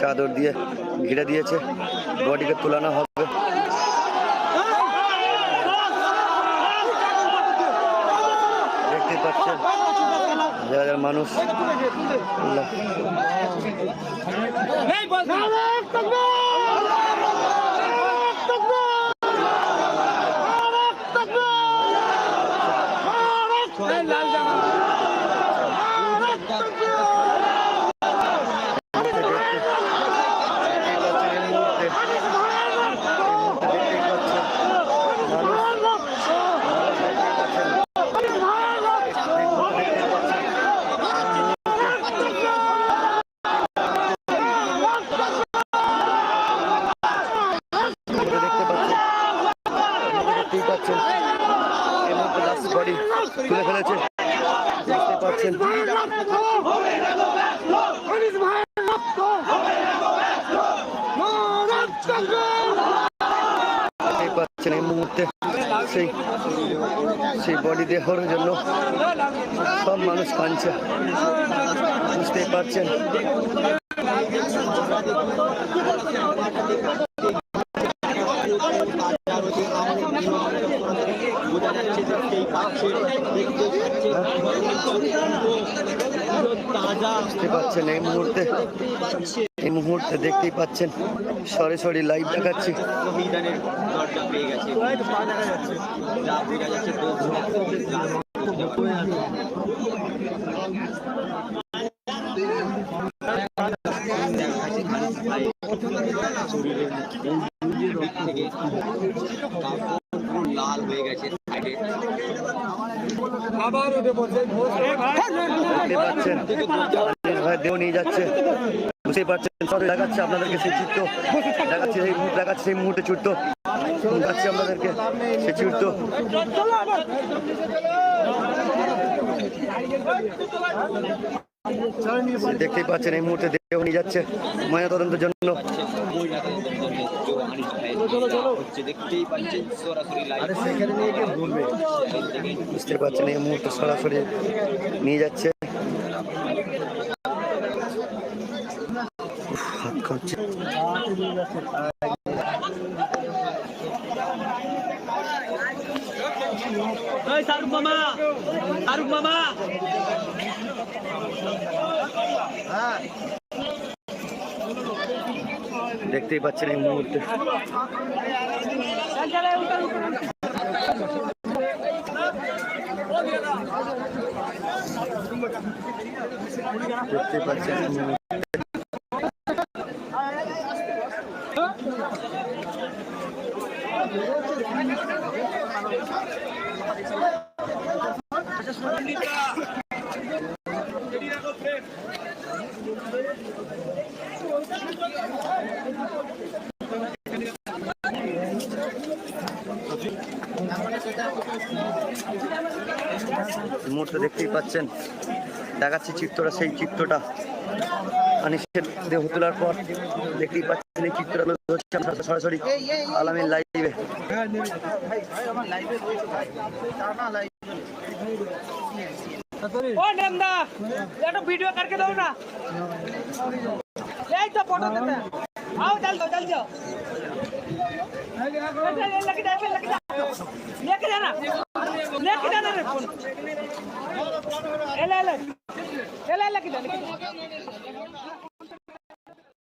চাদর দিয়ে ঘিরে দিয়েছে। বডিকে তোলানো হবে। দেখতে পাচ্ছেন হাজার মানুষ। আল্লাহ দেখতে পাচ্ছেন দেখতেই পাচ্ছেন এই মুহূর্তে লাস্ট বডি তুলে ফেলেছে। দেখতে পাচ্ছেন। পাচ্ছেন এই মুহূর্তে সেই সেই বডি দেহর জন্য সব মানুষ কাঁদছে। বুঝতেই পারছেন বোঝা যাচ্ছে দেখতে পাচ্ছেন এই মুহূর্তে। এই মুহূর্তে দেখতেই পাচ্ছেন সরাসরি লাইভ দেখাচ্ছি। সংবিধানের লাল হয়ে গেছে। সাইডে দেহ নিয়ে যাচ্ছে। বুঝতেই পারছেন সব দেখাচ্ছে আপনাদেরকে সেই চিত্র। দেখাচ্ছে সেই মুহূর্তে দেখাচ্ছে সেই মুহূর্তে ছুটত দেখাচ্ছে আপনাদেরকে সেই ছুটত দেখতেই পাচ্ছেন এই মুহূর্তে দেহ নিয়ে যাচ্ছে ময়না তদন্তের জন্য বুঝতে পারছেন এই মুহূর্তে সরাসরি নিয়ে যাচ্ছে। হাত কাঁপছে শাহরুখ মামা শাহরুখ মামা দেখতেই পাচ্ছেন এই মুহূর্তে দেখতেই পাচ্ছেন এই মুহূর্তে। মুহূর্তে দেখতেই পাচ্ছেন দেখাচ্ছি চিত্রটা সেই চিত্রটা। আনিসের দেহ তোলার পর দেখতেই পাচ্ছেন এই চিত্রটা তুলে ধরছি আমরা সরাসরি আলামের লাইভে ও নেমদা একটা ভিডিও करके दो ना এই তো ফটো দেতে आओ चल दो चल जाओ लेके जा लेके जा लेके जाना लेके जाना रे फोन ले ले ले ले लेके जा लेके जा